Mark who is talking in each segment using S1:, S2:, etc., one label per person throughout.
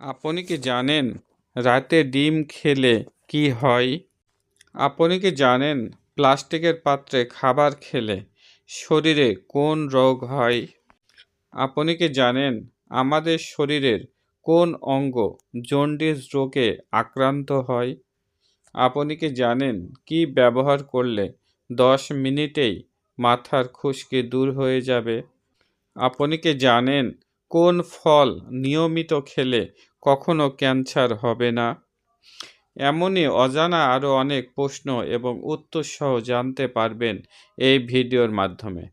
S1: আপনি কি জানেন রাতে ডিম খেলে কি হয়? আপনি কি জানেন প্লাস্টিকের পাত্রে খাবার খেলে শরীরে কোন রোগ হয়? আপনি কি জানেন আমাদের শরীরের কোন অঙ্গ জন্ডিস রোগে আক্রান্ত হয়? আপনি কি জানেন কি ব্যবহার করলে দশ মিনিটেই মাথার খুশকি দূর হয়ে যাবে? আপনি কি জানেন কোন ফল নিয়মিত খেলে কখনো ক্যান্সার হবে না? এমনই অজানা আরও অনেক প্রশ্ন এবং উত্তর সহ জানতে পারবেন এই ভিডিওর মাধ্যমে।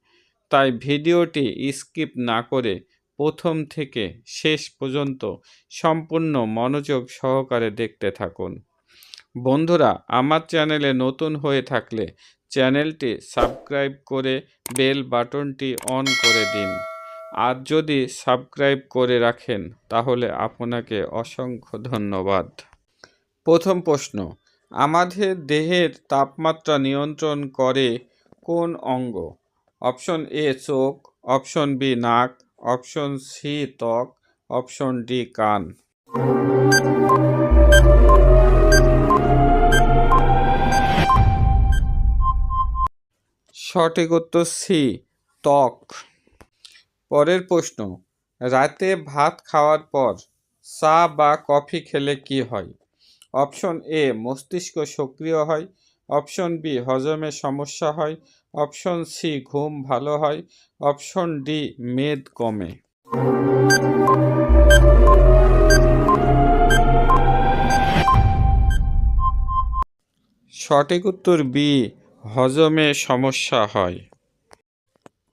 S1: তাই ভিডিওটি স্কিপ না করে প্রথম থেকে শেষ পর্যন্ত সম্পূর্ণ মনোযোগ সহকারে দেখতে থাকুন। বন্ধুরা, আমার চ্যানেলে নতুন হয়ে থাকলে চ্যানেলটি সাবস্ক্রাইব করে বেল বাটনটি অন করে দিন। আর যদি সাবস্ক্রাইব করে রাখেন, তাহলে আপনাকে অসংখ্য ধন্যবাদ। প্রথম প্রশ্ন, আমাদের দেহের তাপমাত্রা নিয়ন্ত্রণ করে কোন অঙ্গ? অপশন এ চোখ, অপশন বি নাক, অপশন সি ত্বক, অপশন ডি কান। সঠিক উত্তর সি, ত্বক। পরের প্রশ্ন, রাতে ভাত খাওয়ার পর চা বা কফি খেলে কি হয়? অপশন এ, মস্তিষ্ক সক্রিয় হয়। অপশন বি হজমের সমস্যা হয়। অপশন সি, ঘুম ভালো হয়। অপশন ডি, মেদ কমে। সঠিক উত্তর বি, হজমে সমস্যা হয়।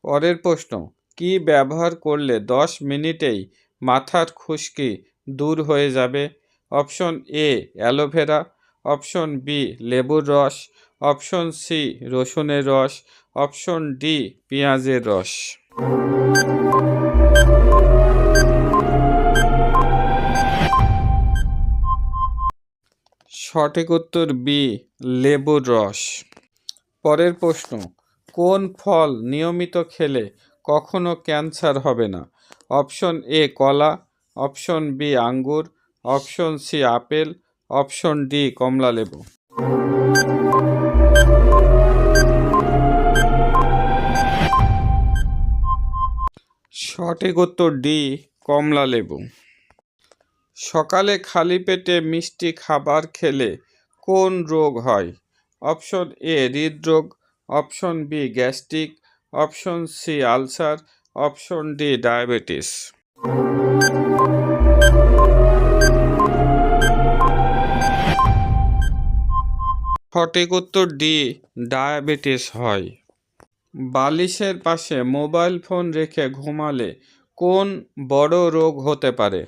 S1: পরের প্রশ্ন কি ব্যবহার করলে দশ মিনিটেই মাথার খুশকি দূর হয়ে যাবে? Option A, aloe vera. Option B, লেবুর রস। অপশন সি, রসুনের রস। অপশন ডি, পেঁয়াজের রস। সঠিক উত্তর বি, লেবুর রস। পরের প্রশ্ন, কোন ফল নিয়মিত খেলে কখনো ক্যান্সার হবে না। অপশন এ কলা, অপশন বি আঙ্গুর, option C apple, option D কমলা লেবু সঠিক উত্তর ডি কমলা লেবু সকালে খালি পেটে মিষ্টি খাবার খেলে কোন রোগ হয়? অপশন এ হৃদরোগ, option B gastric option C ulcer, option D diabetes. সঠিক উত্তর ডি, ডায়াবেটিস হয়। বালিশের পাশে মোবাইল ফোন রেখে ঘুমালে কোন বড় রোগ হতে পারে?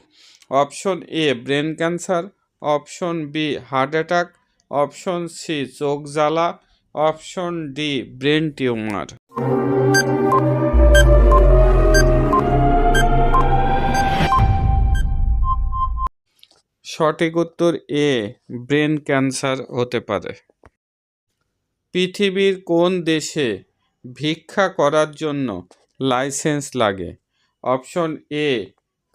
S1: Option A, brain cancer, option B, heart attack, option C, চোখ জ্বালা, অপশন ডি, ব্রেন টিউমার। সঠিক উত্তর এ, ব্রেন ক্যান্সার হতে পারে। পৃথিবীর কোন দেশে ভিক্ষা করার জন্য লাইসেন্স লাগে? Option A,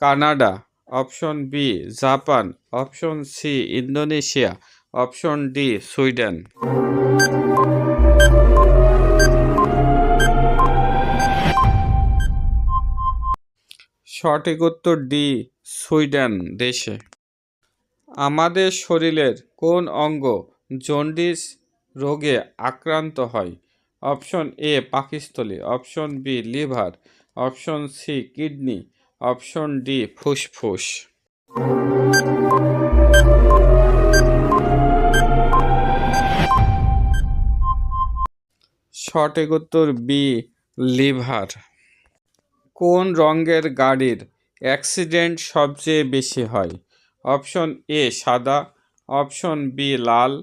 S1: Canada. Option B, Japan. Option C, Indonesia. Option D, Sweden. সঠিক উত্তর ডি, সুইডেন দেশে। আমাদের শরীরের কোন অঙ্গ জন্ডিস রোগে আক্রান্ত হয়? Option A, পাকিস্থলী। Option B, liver. Option C, kidney. Option D, ফুসফুস। সঠিক উত্তর বি, লিভার। কোন রঙের গাড়ির অ্যাক্সিডেন্ট সবচেয়ে বেশি হয়? অপশন এ সাদা, অপশন বি লাল,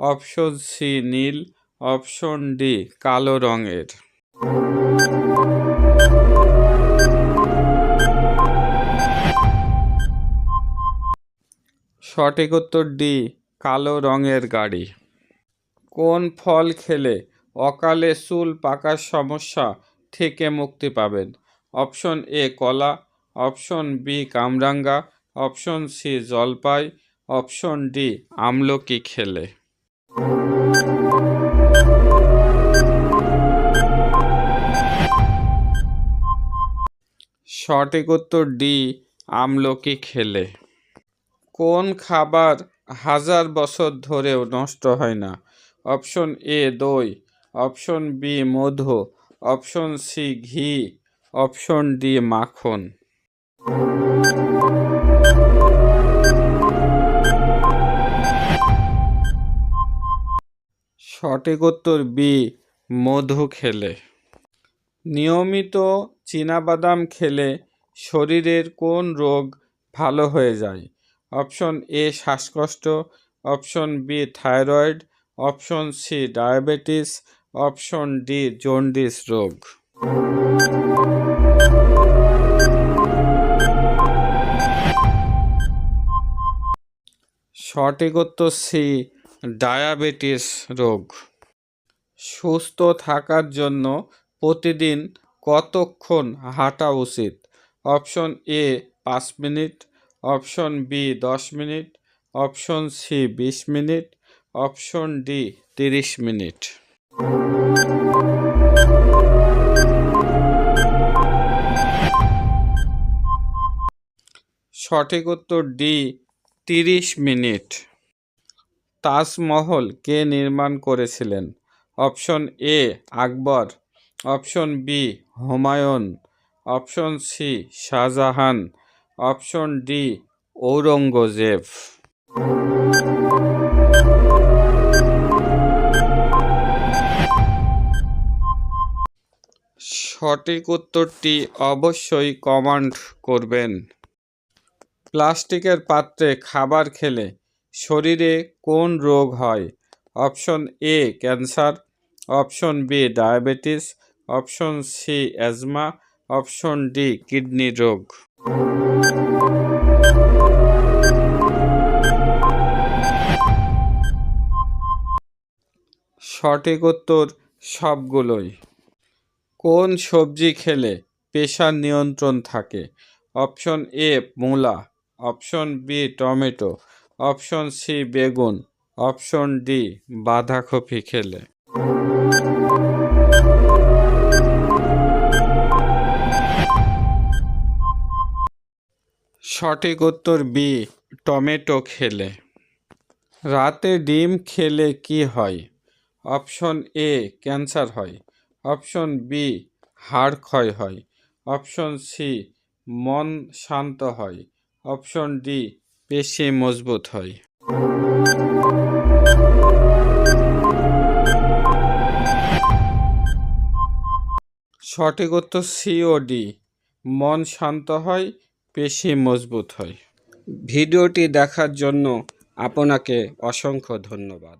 S1: অপশন সি নীল, অপশন ডি কালো রঙের। সঠিক উত্তর ডি, কালো রঙের গাড়ি। কোন ফল খেলে অকালে চুল পাকার সমস্যা থেকে মুক্তি পাবেন? অপশন এ কলা, অপশন বি কামরাঙ্গা অপশন সি, জলপাই। অপশন ডি, আমলকি খেলে। সঠিক উত্তর ডি, আমলকি খেলে। কোন খাবার হাজার বছর ধরেও নষ্ট হয় না? অপশন এ, দই। অপশন বি, মধু। অপশন সি, ঘি। অপশন ডি, মাখন। সঠিক উত্তর বি মধু খেলে। নিয়মিত চীনাবাদাম খেলে শরীরের কোন রোগ ভালো হয়ে যায়? অপশন এ শ্বাসকষ্ট। Option B thyroid. Option C diabetes. Option D jaundice রোগ। সঠিক উত্তর সি ডায়াবেটিস রোগ। সুস্থ থাকার জন্য প্রতিদিন কতক্ষণ হাঁটা উচিত? অপশন এ, পাঁচ মিনিট। অপশন বি, দশ মিনিট। অপশন সি, বিশ মিনিট। অপশন ডি, তিরিশ মিনিট। সঠিক উত্তর ডি তিরিশ মিনিট। তাজমহল কে নির্মাণ করেছিলেন? Option A, Akbar. Option B, Humayun. Option C, Shah Jahan. Option D, Aurangzeb. সঠিক উত্তরটি অবশ্যই কমেন্ট করবেন। প্লাস্টিকের পাত্রে খাবার খেলে শরীরে কোন রোগ হয়? Option A, cancer, option B, diabetes, option C, asthma, option D, kidney রোগ। সঠিক উত্তর সবগুলোই। কোন সবজি খেলে প্রেশার নিয়ন্ত্রণ থাকে? অপশন এ, মূলা। Option B tomato. Option C বেগুন। অপশন ডি বাঁধাকপি খেলে। সঠিক উত্তর বি টমেটো খেলে। রাতে ডিম খেলে কি হয়? অপশন এ ক্যান্সার হয়। অপশন বি হাড় ক্ষয় হয়। অপশন সি মন শান্ত হয়। অপশন ডি, বেশি মজবুত হয়। সঠিক উত্তর সি ও ডি, মন শান্ত হয়, পেশি মজবুত হয়। ভিডিওটি দেখার জন্য আপনাকে অসংখ্য ধন্যবাদ।